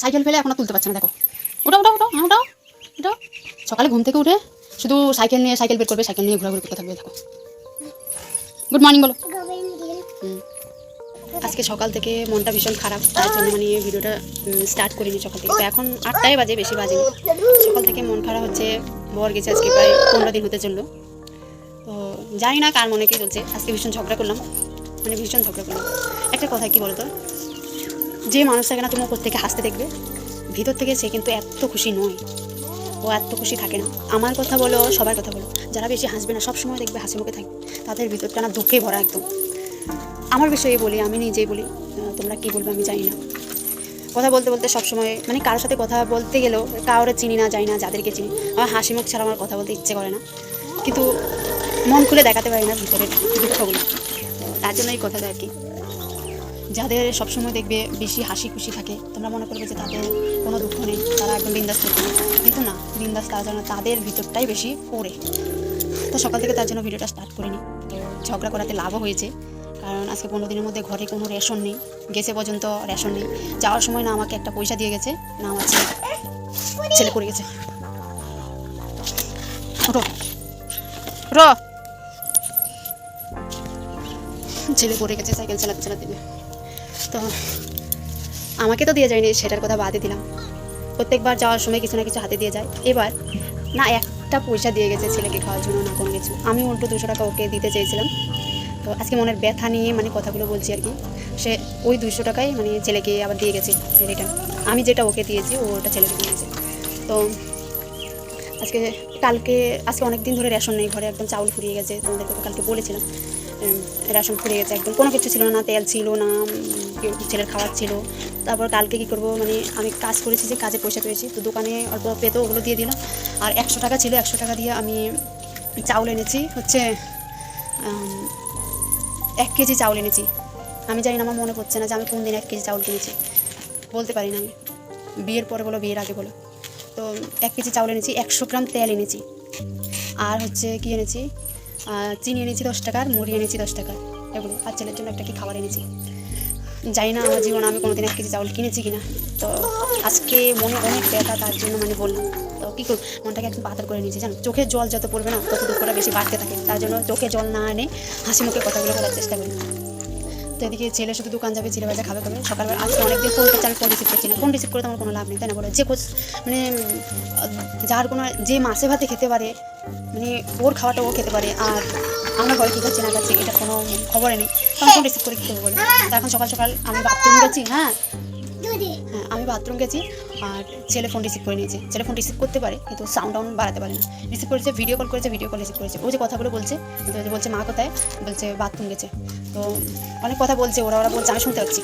Cycle ফেলে এখন তুলতে পারছে না দেখো। ওটা ওটা ওটা হ্যাঁ ওটাও ওটাও সকালে ঘুম থেকে উঠে শুধু সাইকেল নিয়ে সাইকেল বের করবে সাইকেল নিয়ে ঘোরাঘুরি করতে থাকবে দেখো। গুড মর্নিং বলো। আজকে সকাল থেকে মনটা ভীষণ খারাপ তার জন্য মানে ভিডিওটা স্টার্ট করিনি সকাল থেকে। তো এখন আটটায় বাজে বেশি বাজে সকাল থেকে মন খারাপ হচ্ছে বর গেছে আজকে প্রায় পনেরো দিন হতে চলল। তো জানি না কার মনে কি চলছে আজকে ভীষণ ঝগড়া করলাম মানে ভীষণ ঝগড়া করলাম। একটা কথা কি বলতো যে মানুষটাকে না তুমি ওপর থেকে হাসতে দেখবে, ভিতর থেকে সে কিন্তু এত খুশি নয়। ও এত খুশি থাকে না। আমার কথা বলো, সবার কথা বলো। যারা বেশি হাসবে না, সবসময় দেখবে হাসি মুখে থাকবে। তাদের ভিতরটা না দুঃখে ভরা একদম। আমার বিষয়ে বলি, আমি নিজেই বলি তোমরা কি বলবে আমি জানি না। কথা বলতে বলতে সবসময় মানে কারোর সাথে কথা বলতে গেলেও কাউরে চিনি না জানি না, যাদেরকে চিনি। আমার হাসি মুখ ছাড়া আমার কথা বলতে ইচ্ছে করে না। কিন্তু মন খুলে দেখাতে পারি না ভিতরে দুঃখগুলো। তার জন্য এই কথাটা আর কি। যাদের সবসময় দেখবে বেশি হাসি খুশি থাকে, তোমরা মনে করবে যে তাদের কোনো দুঃখ নেই, তারা একদম বিন্দাস থাকে। কিন্তু না, বিন্দাস তার জন্য তাদের ভিতরটাই বেশি পড়ে। তো সকাল থেকে তার জন্য ভিডিওটা স্টার্ট করিনি। তো ঝগড়া করাতে লাভও হয়েছে, কারণ আজকে পনেরো দিনের মধ্যে ঘরে কোনো রেশন নেই, গেছে পর্যন্ত রেশন নেই। যাওয়ার সময় না আমাকে একটা পয়সা দিয়ে গেছে, না আমার ছেলে ছেলে করে গেছে। ওঠো। ছেলে পড়ে গেছে, সাইকেল চালাতে চালাতে। তো আমাকে তো দিয়ে যায়নি, সেটার কথা বাদে দিলাম। প্রত্যেকবার যাওয়ার সময় কিছু না কিছু হাতে দিয়ে যায়। এবার না, একটা পয়সা দিয়ে গেছে ছেলেকে খাওয়ার জন্য, না কোনো কিছু। আমি উল্টো দুশো টাকা ওকে দিতে চেয়েছিলাম। তো আজকে মনের ব্যথা নিয়ে মানে কথাগুলো বলছি আর কি। সে ওই দুশো টাকাই মানে ছেলেকে আবার দিয়ে গেছে রিটার্ন আমি যেটা ওকে দিয়েছি, ও ওটা ছেলেকে দিয়েছে। তো আজকে কালকে, আজকে অনেক দিন ধরে রেশন নেই, ঘরে একদম চাউল ফুরিয়ে গেছে, তোমাদেরকে কালকে বলেছিলাম। রেশন ফুরিয়ে গেছে একদম। কোনো কিছু ছিল না, তেল ছিল না ছেলের খাবার ছিল। তারপর কালকে কী করব মানে আমি কাজ করেছি যে কাজে পয়সা পেয়েছি, তো দোকানে অল্প পেতো, ওগুলো দিয়ে দিলাম। আর একশো টাকা ছিল, একশো টাকা দিয়ে আমি চাউল এনেছি, হচ্ছে এক কেজি চাউল এনেছি। আমি জানি না, আমার মনে পড়ছে না যে আমি কোন দিন এক কেজি চাউল কিনেছি। বলতে পারি না আমি। বিয়ের পরে বলো, বিয়ের আগে বলো। তো এক কেজি চাউল এনেছি, একশো গ্রাম তেল এনেছি। আর হচ্ছে কি এনেছি? চিনি এনেছি দশ টাকার, মুড়ি এনেছি দশ টাকা এগুলো আর ছেলের জন্য একটা কি খাবার এনেছি? জানি না, আমার জীবনে আমি কোনোদিন এক কেজি চাউল কিনেছি কিনা। তো আজকে মনে অনেক ব্যথা, তার জন্য মানে বললাম, তো কী করব? মনটাকে একদম পাতার করে নিয়েছি, জানো? চোখের জল যত পড়বে না, তত দুঃখটা বেশি বাড়তে থাকে। তার জন্য চোখে জল না এনে হাসি মুখে কথাগুলো বলার চেষ্টা করি। তো এদিকে ছেলে শুধু দোকান যাবে, ছেলে বাজা খাবে খাবে সকালবেলা আজকে অনেকদিন ফোন করছে আমি ফোন রিসিভ করছি না। ফোন রিসিভ করে তো আমার কোনো লাভ নেই, তাই না বলো? যে কোচ মানে যার কোনো যে মাসে ভাতে খেতে পারে মানে ওর খাওয়াটা ও খেতে পারে, আর আমার ঘরে কী খাচ্ছি না খাচ্ছি এটা কোনো খবরে নেই। তখন ফোন রিসিভ করে করব বলে? তো এখন সকাল সকাল আমি বাথরুম হ্যাঁ হ্যাঁ? আমি বাথরুম গেছি আর ছেলে ফোন রিসিভ করে নিয়েছে। ছেলে ফোন রিসিভ করতে পারে, কিন্তু সাউন্ড ডাউন বাড়াতে পারে না। রিসিভ করেছে ভিডিও কল করেছে ভিডিও কল রিসিভ করেছে। ও যে কথাগুলো বলছে বলছে মা কোথায়? বলছে বাথরুম গেছে। তো অনেক কথা বলছে, ওরা ওরা বলছে, আমি শুনতে পাচ্ছি।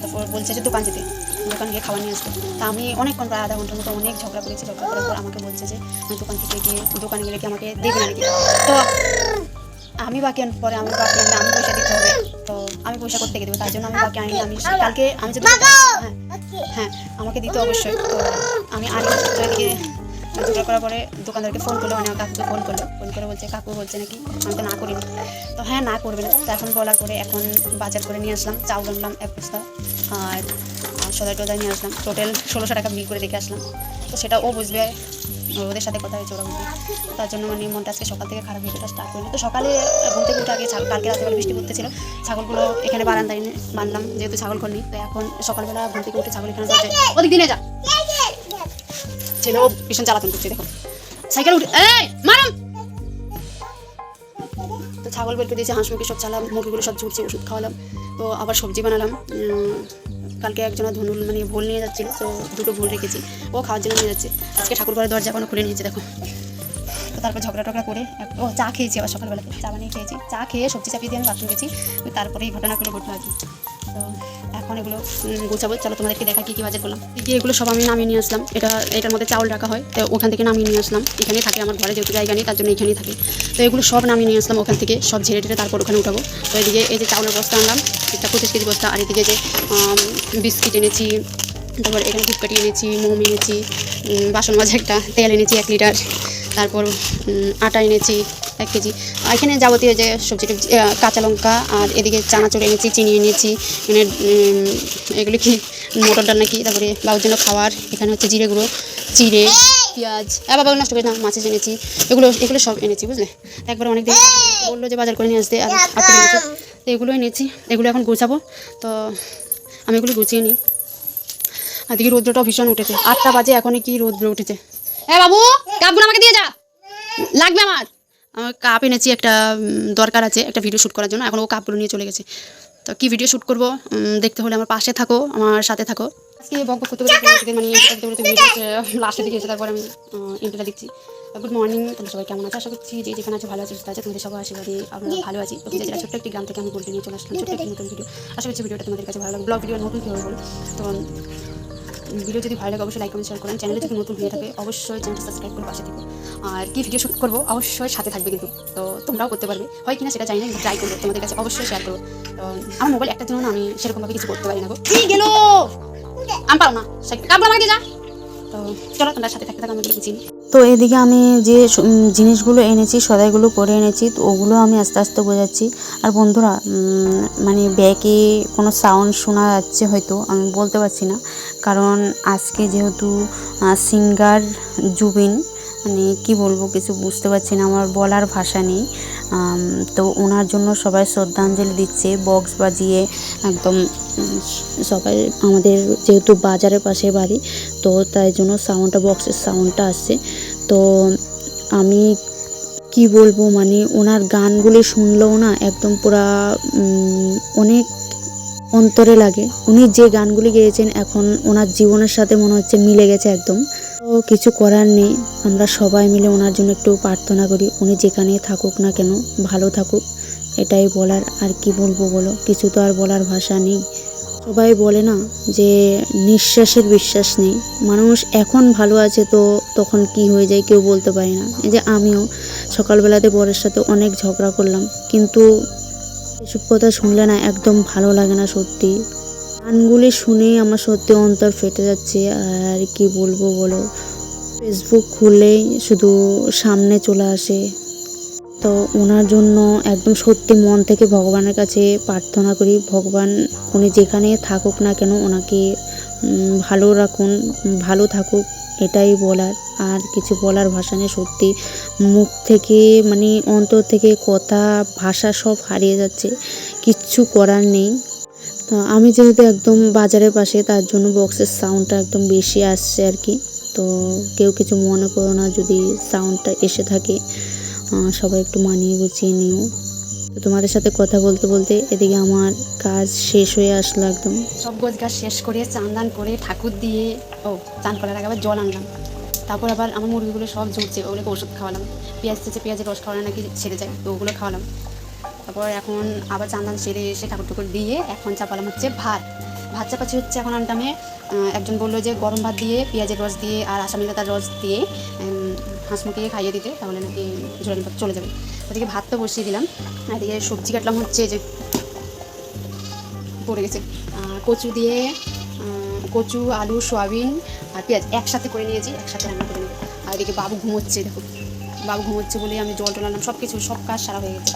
তারপর বলছে যে, দোকান যেতে। দোকান গিয়ে খাবার নিয়ে আসবে তা আমি অনেকক্ষণ, প্রায় আধা ঘণ্টার মতো অনেক ঝগড়া করেছি। ঝগড়া করার পর আমাকে বলছে যে, আমি দোকান থেকে গিয়ে, দোকানে গেলে কি আমাকে দেবে না নাকি? তো আমি বাকি পরে আমি বাকি আনলে আমি পয়সা দিতে হবে। তো আমি পয়সা করতে গিয়ে দেবো তার জন্য আমি বাকি আনি আমি কালকে আমি যদি হ্যাঁ হ্যাঁ আমাকে দিতে অবশ্যই। তো আমি আনি তো এদিকে ঝগড়া করার পরে দোকানদারকে ফোন করল মানে আমার কাকুকে ফোন করল। ফোন করে বলছে কাকু বলছে নাকি? আমি তো না করিনি। তো হ্যাঁ না করবে না। তো এখন বলার পরে এখন বাজার করে নিয়ে আসলাম চাউল আনলাম এক বস্তা আর আর সদাই টদাই নিয়ে আসলাম। টোটাল ষোলোশো টাকা বিল করে দেখে আসলাম। তো সেটা ও বুঝবে। ওদের সাথে কথা হয়েছে ওরা বুঝবে তার জন্য মানে মনটা আজকে সকাল থেকে খারাপ ভিডিওটা স্টার্ট করিনি তো সকালে ঘুম থেকে উঠে আগে কালকে রাত্রেবেলা বৃষ্টি পড়তেছিল। ছাগলগুলো এখানে বারান্দায় এনে বাঁধলাম, যেহেতু ছাগল করনি তো এখন সকালবেলা ঘুম থেকে উঠে ছাগল এখানে যাচ্ছে ওদিক দিনে যা। ছেলে ও ভীষণ জ্বালাতন করছে, দেখো। সাইকেল উঠে এই মারম তো ছাগল বের করে দিয়েছি, হাঁস মুরগি সব চালাম মুরগিগুলো সব ঝুটছে ওষুধ খাওয়ালাম। তো আবার সবজি বানালাম কালকে একজন ধনুল মানে ভুল নিয়ে যাচ্ছিল, তো দুটো ভুল রেখেছি। ও খাওয়ার জন্য নিয়ে যাচ্ছে। আজকে ঠাকুর ঘরের দরজা কোনো খুলে নিয়েছে, দেখো। তো তারপর ঝগড়া টগড়া করে ও চা খেয়েছি আবার সকালবেলাতে। চা বানিয়ে খেয়েছি। চা খেয়ে সবজি চাপিয়ে দিয়ে আমি বাথরুম গেছি। তারপরে এই ঘটনাগুলো ঘটলো আর কি। তো এখন এগুলো গোছাবো। চলো তোমাদেরকে দেখা কী কী বাজার করলাম। এদিকে এগুলো সব আমি নামিয়ে নিয়ে আসলাম। এটা, এটার মধ্যে চাউল রাখা হয়। তো ওখান থেকে নামিয়ে নিয়ে আসলাম। এখানেই থাকে আমার ঘরে যেহেতু জায়গা নেই, তার জন্য এখানেই থাকে। তো এগুলো সব নামিয়ে নিয়ে আসলাম ওখান থেকে। সব ঝেড়ে টেড়ে তারপর ওখানে উঠাবো। তো এদিকে এই যে চাউলের বস্তা আনলাম। একটা পঁচিশ কেজি বস্তা। আর এদিকে যে বিস্কিট এনেছি। তারপর এখানে ধূপকাঠি এনেছি, মোম এনেছি বাসন মাজা একটা, তেল এনেছি এক লিটার। তারপর আটা এনেছি। এক কেজি। আর এখানে যাবতীয় যে সবজি টবজি কাঁচা লঙ্কা আর এদিকে চানাচুর এনেছি চিনি এনেছি উম, এগুলো কি মটর ডাল নাকি? তারপরে বাবুর জন্য খাবার এখানে হচ্ছে জিরে গুঁড়ো জিরে পেঁয়াজ। হ্যাঁ বাবা নষ্ট করে না মাছের এনেছি। এগুলো এগুলো সব এনেছি বুঝলে? একবার অনেক দিন বলল যে বাজার করে নিয়ে আসতে আর আপেল এনেছি। তো এগুলো এনেছি এগুলো এখন গোছাবো। তো আমি এগুলো গুছিয়ে নিই। আজকে রৌদ্রটাও ভীষণ উঠেছে। আটটা বাজে এখনই কি রৌদ্র উঠেছে। হ্যাঁ বাবু কাপগুলো আমাকে দিয়ে যা। লাগবে আমার। আমার কাপ এনেছি একটা দরকার আছে একটা ভিডিও শ্যুট করার জন্য। এখন ও কাপগুলো নিয়ে চলে গেছে। তো কি ভিডিও শ্যুট করব? দেখতে হলে আমার পাশে থাকো, আমার সাথে থাকো। আজকে বক করতে মানে লাস্টের দিকে এসে তারপর আমি ইন্টারটা দিচ্ছি গুড মর্নিং তোমরা সবাই কেমন আছে? আশা করছি যে যেখানে আছে ভালো আছে, সুস্থ আছে, তোমাদের সবাই আশীর্বাদে আমরা ভালো আছি। তো যেটা ছোট্ট একটি গ্রাম থেকে আমি বলতে নিয়ে চলে আসলাম, ছোট্ট একটি নতুন ভিডিও আশা করছি ভিডিওটা তোমাদের কাছে ভালো লাগবে। ব্লগ ভিডিও নতুন কীভাবে বলো? তো ভিডিও যদি ভালো লাগে অবশ্যই লাইক কমেন্ট শেয়ার করেন। চ্যানেলে যদি নতুন হয়ে থাকে অবশ্যই চ্যানেলটা সাবস্ক্রাইব করে পাশে আর কি ভিডিও শ্যুট করব অবশ্যই সাথে থাকবে কিন্তু। তো তোমরাও করতে পারবে। হয় কিনা সেটা জানি না ট্রাই করব। তোমাদের কাছে অবশ্যই শেয়ার করব। তো আমার মোবাইল একটা জন্য না আমি সেরকমভাবে কিছু করতে পারি না গো। কি গেলো? আমি পারো না। কাপড় আমাকে যা। তো চলো তোমরা সাথে থাকতে থাকো আমি কিছু বুঝিনি তো এদিকে আমি যে জিনিসগুলো এনেছি, সদাইগুলো করে এনেছি, তো ওগুলো আমি আস্তে আস্তে বোঝাচ্ছি। আর বন্ধুরা মানে ব্যাগে কোনো সাউন্ড শোনা যাচ্ছে হয়তো, আমি বলতে পারছি না। কারণ আজকে যেহেতু সিঙ্গার জুবিন মানে কি বলব কিছু বুঝতে পারছি না, আমার বলার ভাষা নেই। তো ওনার জন্য সবাই শ্রদ্ধাঞ্জলি দিচ্ছে বক্স বাজিয়ে একদম সবাই আমাদের যেহেতু বাজারের পাশে বাড়ি তো তাই জন্য সাউন্ডটা বক্সের সাউন্ডটা আসছে। তো আমি কি বলব মানে ওনার গানগুলি শুনলেও না একদম পুরা অনেক অন্তরে লাগে। উনি যে গানগুলি গেয়েছেন এখন ওনার জীবনের সাথে মনে হচ্ছে মিলে গেছে একদম। তো কিছু করার নেই, আমরা সবাই মিলে ওনার জন্য একটু প্রার্থনা করি, উনি যেখানে থাকুক না কেন, ভালো থাকুক, এটাই বলার। আর কি বলব বলো, কিছু তো আর বলার ভাষা নেই। সবাই বলে না যে নিঃশ্বাসের বিশ্বাস নেই। মানুষ এখন ভালো আছে তো তখন কি হয়ে যায় কেউ বলতে পারে না। এই যে আমিও সকালবেলাতে বরের সাথে অনেক ঝগড়া করলাম, কিন্তু এসব কথা শুনলে না একদম ভালো লাগে না সত্যি। গানগুলি শুনেই আমার সত্যি অন্তর ফেটে যাচ্ছে, আর কি বলব বলো? ফেসবুক খুললেই শুধু সামনে চলে আসে। তো ওনার জন্য একদম সত্যি মন থেকে ভগবানের কাছে প্রার্থনা করি, ভগবান উনি যেখানে থাকুক না কেন ওনাকে ভালো রাখুন, ভালো থাকুক, এটাই বলার। আর কিছু বলার ভাষা নেই, সত্যি মুখ থেকে মানে অন্তর থেকে কথা, ভাষা সব হারিয়ে যাচ্ছে, কিচ্ছু করার নেই। তো আমি যেহেতু একদম বাজারের পাশে, তার জন্য বক্সের সাউন্ডটা একদম বেশি আসছে আর কি। তো কেউ কিছু মনে করো না যদি সাউন্ডটা এসে থাকে। সবাই একটু মানিয়ে গুছিয়ে নিও। তো তোমাদের সাথে কথা বলতে বলতে এদিকে আমার কাজ শেষ হয়ে আসলো একদম। সব গোছ গাছ শেষ করে চান দান করে ঠাকুর দিয়ে, ও, চান করার আগে আবার জল আনলাম। তারপর আবার আমার মুরগিগুলো সব ঝরছে ওগুলোকে ওষুধ খাওয়ালাম। পেঁয়াজ চেয়েছে পেঁয়াজের রস খাওয়ালে নাকি ছেড়ে যায়, তো ওগুলো খাওয়ালাম। তারপর এখন আবার চান দান সেরে এসে ঠাকুর টুকুর দিয়ে এখন চাপালাম হচ্ছে ভাত। ভাত চাপাচ্ছি হচ্ছে এখন আনটামে একজন বলল যে গরম ভাত দিয়ে পেঁয়াজের রস দিয়ে আর আসামি লতার রস দিয়ে হাঁস মুরগিকে খাইয়ে দিতে, তাহলে নাকি ঝোলের ভাত চলে যাবে। ওদিকে ভাত তো বসিয়ে দিলাম এদিকে সবজি কাটলাম হচ্ছে যে পড়ে গেছে। কচু দিয়ে কচু, আলু, সয়াবিন আর পেঁয়াজ একসাথে করে নিয়েছি, একসাথে রান্না করে নেব। আর এদিকে বাবু ঘুমোচ্ছে, দেখো। বাবু ঘুমোচ্ছে বলে আমি জল টল সব কিছু সব কাজ সারা হয়ে গেছে।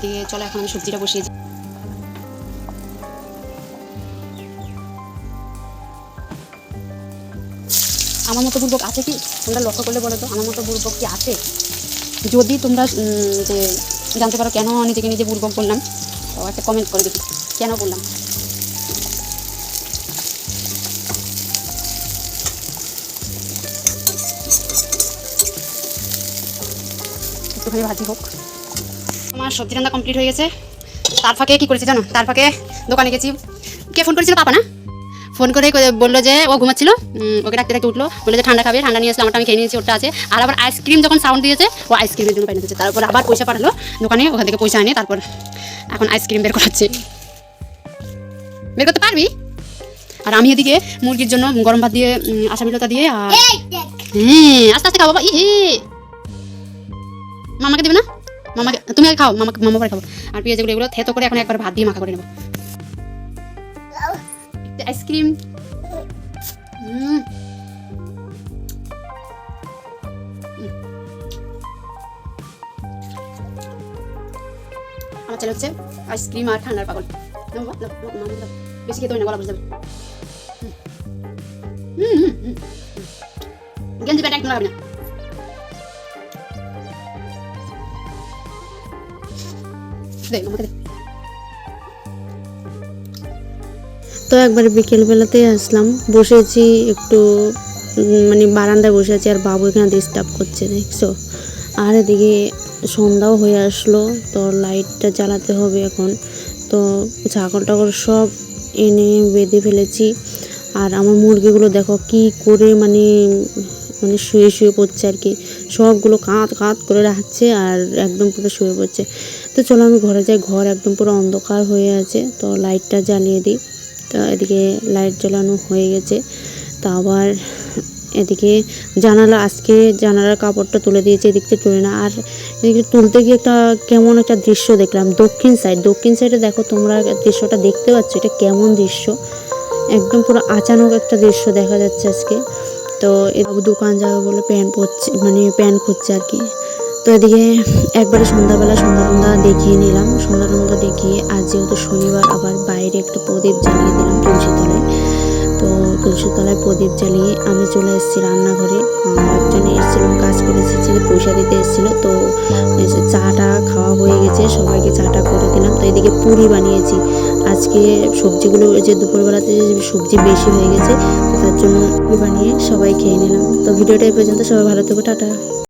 দিয়ে চলো এখন আমি সবজিটা বসিয়েছি আমার মতো বুর্বক আছে কি? তোমরা লক্ষ্য করলে বলো তো, আমার মতো বুর্বক কি আছে? যদি তোমরা যে জানতে পারো কেন নিজেকে নিজে বুর্বক বললাম, তো একটা কমেন্ট করে দেখি, কেন বললাম? একটুখানি ভাজি হোক। আমার সবজি রান্না কমপ্লিট হয়ে গেছে। তার ফাঁকে কী করেছি জানো? তার ফাঁকে দোকানে গেছি। কে ফোন করেছিল? পাপা না? ফোন করে বলল যে ও ঘুমাচ্ছিল ওকে ডাকতে ডাকতে উঠল বলল যে ঠান্ডা খাবে ঠান্ডা নিয়ে আসলে আমারটা আমি খেয়ে নিয়েছি ওটা আছে। আর আবার আইসক্রিম যখন সাউন্ড দিয়েছে ও আইসক্রিমের জন্য দিয়েছে। তারপর আবার পয়সা পাঠালো দোকানে ওখান থেকে পয়সা আনে তারপর এখন আইসক্রিম বের করাচ্ছে। বের করতে পারবি? আর আমি এদিকে মুরগির জন্য গরম ভাত দিয়ে আসামি লতা দিয়ে আর হ্যাঁ আস্তে আস্তে খাও বাবা ই মামাকে দেবে না? মামাকে তুমি আগে খাও মামাকে মামা পরে খাব। আর পেঁয়াজ এগুলো এগুলো থেতো করে এখন একবার ভাত দিয়ে মাখা করে নেব। আইসক্রিম হুম বাচ্চারা হচ্ছে আইসক্রিম আর ঠান্ডার পাগল। বেশি খেতে হয় না, গলা বুঝে যাবে। গেঞ্জি প্যান্ট একদম লাগাবি না। দে, আমাকে দে। তো একবার বিকেলবেলাতেই আসলাম। বসেছি একটু মানে বারান্দায় বসে আছি আর বাবু এখানে ডিস্টার্ব করছে, দেখছ? আর এদিকে সন্ধ্যাও হয়ে আসলো, তো লাইটটা জ্বালাতে হবে এখন। তো ছাগল টাগল সব এনে বেঁধে ফেলেছি। আর আমার মুরগিগুলো দেখো কি করে মানে মানে শুয়ে শুয়ে পড়ছে আর কি। সবগুলো কাঁত কাঁত করে রাখছে আর একদম পুরো শুয়ে পড়ছে। তো চলো আমি ঘরে যাই, ঘর একদম পুরো অন্ধকার হয়ে আছে, তো লাইটটা জ্বালিয়ে দিই। তো এদিকে লাইট জ্বালানো হয়ে গেছে। তো আবার এদিকে জানালা, আজকে জানালার কাপড়টা তুলে দিয়েছে এদিক থেকে তুলে না। আর এদিকে তুলতে গিয়ে একটা কেমন একটা দৃশ্য দেখলাম। দক্ষিণ সাইড দক্ষিণ সাইডে দেখো তোমরা দৃশ্যটা দেখতে পাচ্ছ, এটা কেমন দৃশ্য। একদম পুরো আচানক একটা দৃশ্য দেখা যাচ্ছে আজকে। তো দোকান যাবে বলে প্যান্ট পরছে মানে প্যান্ট খুঁজছে আর কি। তো এদিকে একবারে সন্ধ্যাবেলা সন্ধ্যা দেখিয়ে নিলাম। সন্ধ্যা টন্ধা দেখিয়ে আজ যেহেতু শনিবার, আবার বাইরে একটা প্রদীপ জ্বালিয়ে দিলাম তুলসী তলায় তো তুলসী তলায় প্রদীপ জ্বালিয়ে আমি চলে এসেছি রান্নাঘরে। একজন এসেছিল কাজ করে এসেছিল পয়সা দিতে এসেছিল। তো চাটা খাওয়া হয়ে গেছে, সবাইকে চাটা করে দিলাম। তো এদিকে পুরি বানিয়েছি। আজকে সবজিগুলো যে দুপুরবেলাতে সবজি বেশি হয়ে গেছে তার জন্য পুরি বানিয়ে সবাই খেয়ে নিলাম। তো ভিডিওটা এই পর্যন্ত, সবাই ভালো থেকো, টাটা।